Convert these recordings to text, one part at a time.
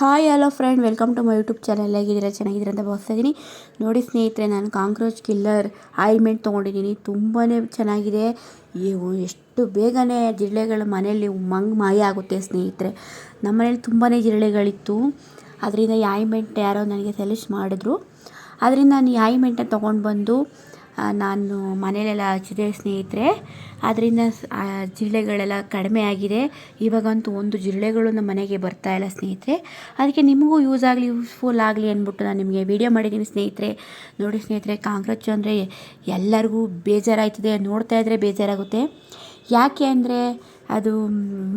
Hi, hello friend, welcome to my YouTube channel. ಹೇಗಿದ್ದೀರಾ? ಚೆನ್ನಾಗಿದ್ದೀರಾ ಅಂತ ಭಾವಿಸ್ತಾ ಇದ್ದೀನಿ. ನೋಡಿ ಸ್ನೇಹಿತರೆ, ನಾನು ಕಾಂಕ್ರೋಚ್ ಕಿಲ್ಲರ್, ಆಯಿಲ್ಮೆಂಟ್ ತೊಗೊಂಡಿದ್ದೀನಿ. ತುಂಬಾ ಚೆನ್ನಾಗಿದೆ. ಎಷ್ಟು ಬೇಗನೆ ಜಿರಳೆಗಳ ಮನೆಯಲ್ಲಿ ಮಂಗ್ ಮಾಯ ಆಗುತ್ತೆ ಸ್ನೇಹಿತರೆ. ನಮ್ಮ ಮನೇಲಿ ತುಂಬಾ ಜಿರಳೆಗಳಿತ್ತು. ಅದರಿಂದ ಈ ಆಯಿಲ್ಮೆಂಟ್ ಯಾರೋ ನನಗೆ ಸಜೆಸ್ಟ್ ಮಾಡಿದ್ರು. ಅದರಿಂದ ನಾನು ಈ ಆಯಿಲ್ಮೆಂಟನ್ನ ತೊಗೊಂಡು ಬಂದು ನಾನು ಮನೆಯಲ್ಲೆಲ್ಲ ಹಚ್ಚಿದೆ ಸ್ನೇಹಿತರೆ ಅದರಿಂದ ಸ್- ಆ ಜಿರಳೆಗಳೆಲ್ಲ ಕಡಿಮೆ ಆಗಿದೆ. ಇವಾಗಂತೂ ಒಂದು ಜಿರಳೆಗಳು ನಮ್ಮ ಮನೆಗೆ ಬರ್ತಾ ಇಲ್ಲ ಸ್ನೇಹಿತರೆ. ಅದಕ್ಕೆ ನಿಮಗೂ ಯೂಸ್ ಆಗಲಿ ಯೂಸ್ಫುಲ್ ಆಗಲಿ ಅಂದ್ಬಿಟ್ಟು ನಾನು ನಿಮಗೆ ವಿಡಿಯೋ ಮಾಡಿದ್ದೀನಿ ಸ್ನೇಹಿತರೆ. ನೋಡಿ ಸ್ನೇಹಿತರೆ ಕಾಂಕ್ರೋಚ್ ಅಂದರೆ ಎಲ್ಲರಿಗೂ ಬೇಜಾರಾಯ್ತದೆ. ನೋಡ್ತಾ ಇದ್ದರೆ ಬೇಜಾರಾಗುತ್ತೆ. ಯಾಕೆ ಅಂದರೆ ಅದು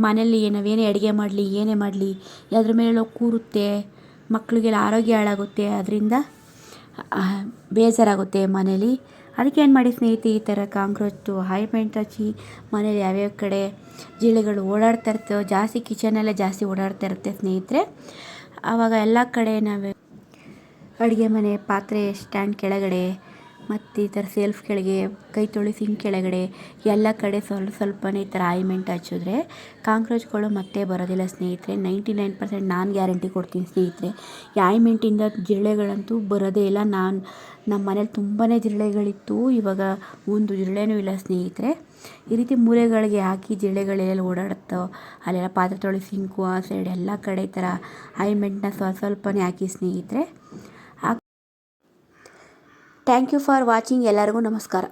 ಮನೇಲಿ ನಾವೇನೇ ಅಡುಗೆ ಮಾಡಲಿ, ಏನೇ ಮಾಡಲಿ ಅದ್ರ ಮೇಲೆ ಕೂರುತ್ತೆ ಮಕ್ಕಳಿಗೆಲ್ಲ ಆರೋಗ್ಯ ಹಾಳಾಗುತ್ತೆ. ಅದರಿಂದ ಬೇಜಾರಾಗುತ್ತೆ ಮನೇಲಿ. ಅದಕ್ಕೆ ಏನು ಮಾಡಿ ಸ್ನೇಹಿತೆ, ಈ ಥರ ಕಾಂಕ್ರೋಚು ಹಾಯಿಮೆಂಟ್ ಹಚ್ಚಿ ಮನೇಲಿ ಯಾವ್ಯಾವ ಕಡೆ ಜಿರಳೆಗಳು ಓಡಾಡ್ತಾ ಇರ್ತವೆ, ಜಾಸ್ತಿ ಕಿಚನಲ್ಲೇ ಜಾಸ್ತಿ ಓಡಾಡ್ತಾ ಇರುತ್ತೆ ಸ್ನೇಹಿತರೆ. ಆವಾಗ ಎಲ್ಲ ಕಡೆ ನಾವು ಅಡುಗೆ ಮನೆ, ಪಾತ್ರೆ ಸ್ಟ್ಯಾಂಡ್ ಕೆಳಗಡೆ ಮತ್ತು ಈ ಥರ ಸೆಲ್ಫ್ ಕೆಳಗೆ, ಕೈ ತೊಳಿ ಸಿಂಕ್ ಕೆಳಗಡೆ, ಎಲ್ಲ ಕಡೆ ಸ್ವಲ್ಪ ಸ್ವಲ್ಪನೇ ಈ ಥರ ಆಯಿಮೆಂಟ್ ಹಚ್ಚಿದ್ರೆ ಕಾಂಕ್ರೋಚ್ಗಳು ಮತ್ತೆ ಬರೋದಿಲ್ಲ ಸ್ನೇಹಿತರೆ. ನೈಂಟಿ ನೈನ್ ಪರ್ಸೆಂಟ್ ನಾನು ಗ್ಯಾರಂಟಿ ಕೊಡ್ತೀನಿ ಸ್ನೇಹಿತರೆ. ಈ ಆಯಿಮೆಂಟಿಂದ ಜಿರಳೆಗಳಂತೂ ಬರೋದೇ ಇಲ್ಲ. ನಾನು ನಮ್ಮ ಮನೇಲಿ ತುಂಬಾ ಜಿರಳೆಗಳಿತ್ತು. ಇವಾಗ ಒಂದು ಜಿರಳೆನೂ ಇಲ್ಲ ಸ್ನೇಹಿತರೆ. ಈ ರೀತಿ ಮೂಲೆಗಳಿಗೆ ಹಾಕಿ ಜಿರಳೆಗಳೆಲ್ಲ ಓಡಾಡುತ್ತೋ, ಅಲ್ಲೆಲ್ಲ ಪಾತ್ರೆ ತೊಳಿ ಸಿಂಕು ಆ ಸೈಡ್ ಎಲ್ಲ ಕಡೆ ಈ ಥರ ಆಯಿಮೆಂಟ್ನ ಸ್ವಲ್ಪ ಸ್ವಲ್ಪನೇ ಹಾಕಿ ಸ್ನೇಹಿತರೆ. ಥ್ಯಾಂಕ್ ಯು ಫಾರ್ ವಾಚಿಂಗ್ ಎಲ್ಲರಿಗೂ ನಮಸ್ಕಾರ